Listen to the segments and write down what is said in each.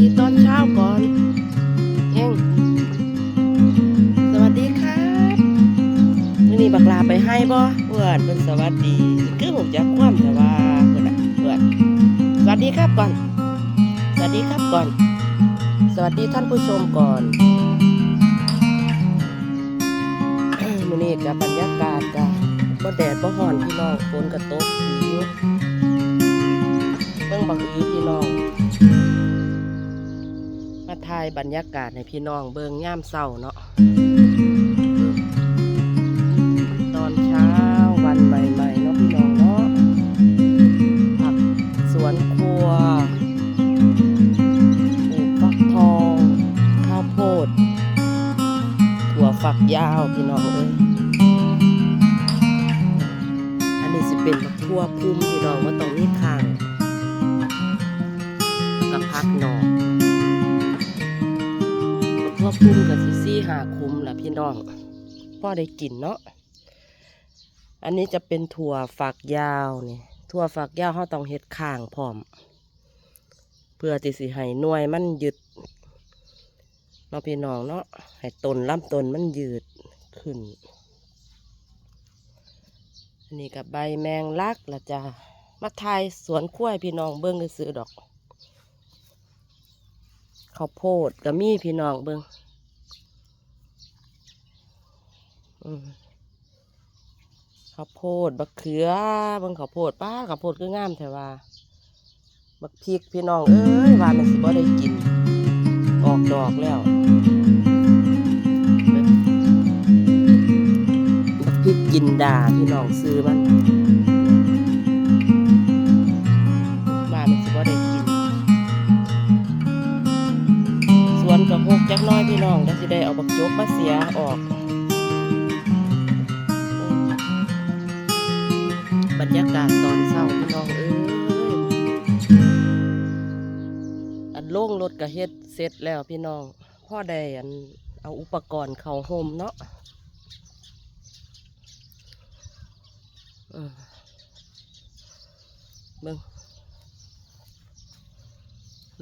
ดีตอนเช้าก่อนเองสวัสดีครับมื้อนี้บักลาไปให้บ่เพื่อนเป็นสวัสดีคือผมจะคว่ำแต่ว่าเพื่อนเพื่อนสวัสดีครับก่อน สวัสดีครับก่อน สวัสดีท่านผู้ชมก่อนมื้อนี้กับบรรยากาศจ้ะบ่แดดบ่ร้อนพี่น้องฝนก็ตกดีอยู่เบิ่งบักอือพี่น้อง มาถ่ายบรรยากาศให้พี่น้องเบิงย่ามเศร้าเนาะตอนเช้าวันใหม่ๆเนาะพี่น้องเนาะผักสวนครัวปลูกฟักทอง ข้าวโพด ถั่วฝักยาวพี่น้องเอ้ยอันนี้สิเป็นบักทั่วพุ่มพี่น้องว่าตรงนี้ข้างกับพักนอก ทั่วพุ่มกับซิซี่หาคุ้มแหละพี่น้องพ่อได้กินเนาะอันนี้จะเป็นถั่วฝักยาวนี่ถั่วฝักยาวเขาต้องเฮ็ดข้างพร้อม เพื่อที่สิให้หน่วยมันยืดเนาะพี่น้องเนาะให้ต้นลำต้นมันยืดขึ้น อันนี้กับใบแมงลักละจ้ามาทายสวนกล้วยพี่น้องเบิ้งก็ซื้อดอกข้าวโพดก็มีพี่น้องเบิ่งอืม ข้าวโพดบักเขือบิ่งข้าวโพดป้าข้าวโพดก็งามแต่ว่า บักพริกพี่น้องเอ้ยว่ามันสิบ่ได้กิน ออกดอกแล้วบักพริกกินดาพี่น้องซื้อมันว่ามันสิบ่ได้กินสวนกับหกจักน้อยพี่น้องแล้วสิได้เอาบักจกมาเสียออก รยากาศตอนเช้าพี่น้องเอ้ยอันโล่งรถก็เฮ็ดเสร็จแล้วพี่น้อง พ่อได้อันเอาอุปกรณ์เข้าโฮมเนาะเออเบิ่ง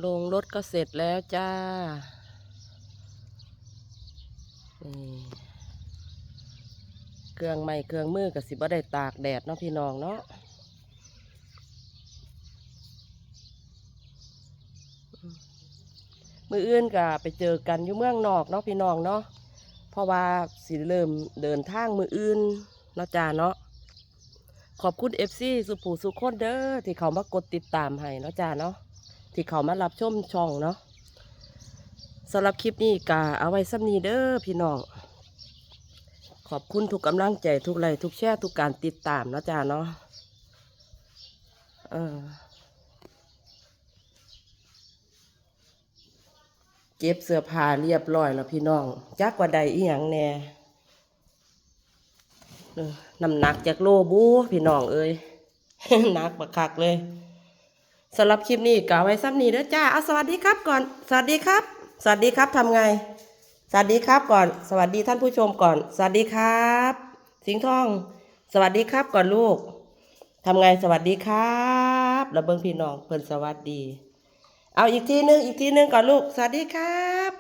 ลงรถก็เสร็จแล้วจ้านี่ เครื่องไม้เครื่องมือกับสิบ่ได้ตากแดดเนาะพี่น้องเนาะมืออื่นก็ไปเจอกันอยู่เมืองนอกเนาะพี่น้องเนาะเพราะว่าสิเริ่มเดินทางมืออื่นเนาะจ้าเนาะขอบคุณเอฟซีสุผูสุคนเด้อที่เขามากดติดตามให้เนาะจ้าเนาะที่เขามารับชมช่องเนาะสำหรับคลิปนี้กาเอาไว้ซ้ำนี้เด้อพี่น้อง ขอบคุณทุกกำลังใจทุกไลค์ทุกแชร์ทุกการติดตามนะจ้าเนาะเออเก็บเสื้อผ้าเรียบร้อยแล้วพี่น้องจักว่าใดอีหยังแน่น้ำหนักจากโลบูพี่น้องเอ้ยหนักบักคักเลยสำหรับคลิปนี้กล่าวไว้ซ้ำนี้เด้อจ้าเอาสวัสดีครับก่อน สวัสดีครับ สวัสดีครับทำไง วัสดีครับก่อน สวัสดีท่านผู้ชมก่อน สวัสดีครับ สิงห์ทอง สวัสดีครับก่อนลูกทำไงสวัสดีครับแล้วเบิงพี่น้องเพิ่นสวัสดี เอาอีกทีหนึงอีกทีหนึงก่อนลูก สวัสดีครับ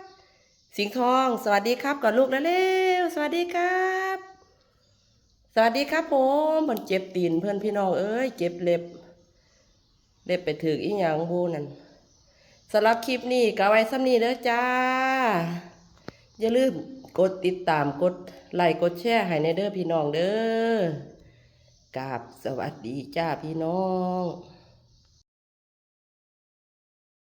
สิงห์ทอง สวัสดีครับก่อนลูกและเร็วสวัสดีครับ สวัสดีครับผมเพิ่นเจ็บตีนเพื่อนพี่น้องเอ้ยเจ็บเล็บ เล็บไปถึกอีหยังบูนั่นสำหรับคลิปนี้ก็ไว้ซ้ำนี้เด้อจ้า อย่าลืมกดติดตามกดไลค์กดแชร์ให้ในเด้อพี่น้องเด้อกราบสวัสดีจ้าพี่น้อง